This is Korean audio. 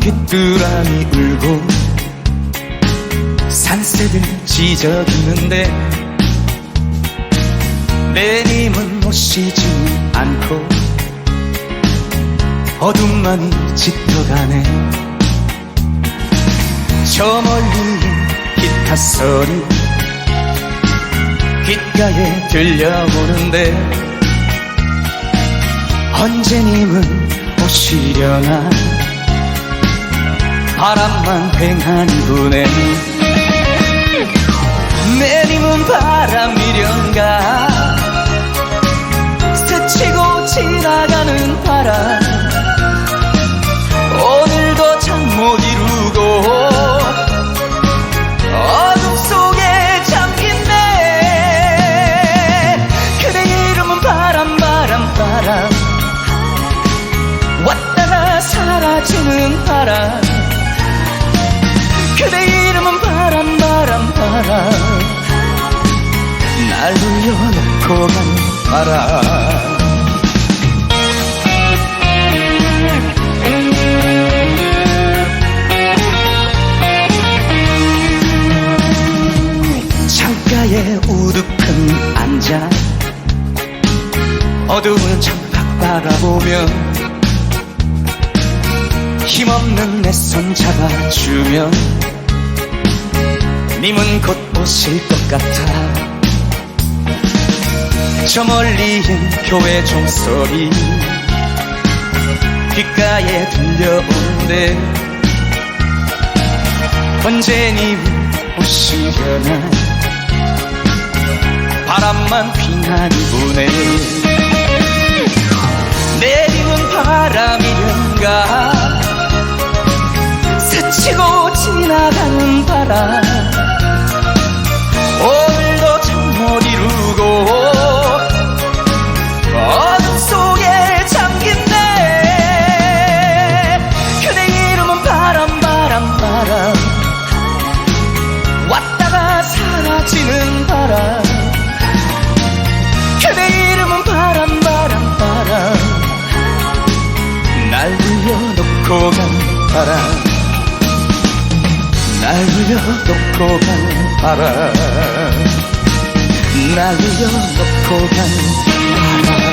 귀뚜라미 울고 산새들 짖어듣는데 내님은 오시지 않고 어둠만이 짙어가네. 저 멀리 기타 소리 귓가에 들려오는데 언제님은 오시려나 바람만 횡하니 부네 내님은 바람이련가? 스치고 지나가는 바람. 오늘도 잠 못 이루고 어둠 속에 잠긴네 그대 이름은 바람 바람 바람. 왔다가 사라지는 바람 고간 바람. 창가에 우두큰 앉아 어두운 창밖 바라보며 힘없는 내 손 잡아주면 님은 곧 오실 것 같아 저 멀리엔 교회 종소리 귓가에 들려오는데 언제 님 오시려나. 바람만 휘날이 부네 내리는 바람 바람. 날 울려놓고 간 바람. 날 울려놓고 간 바람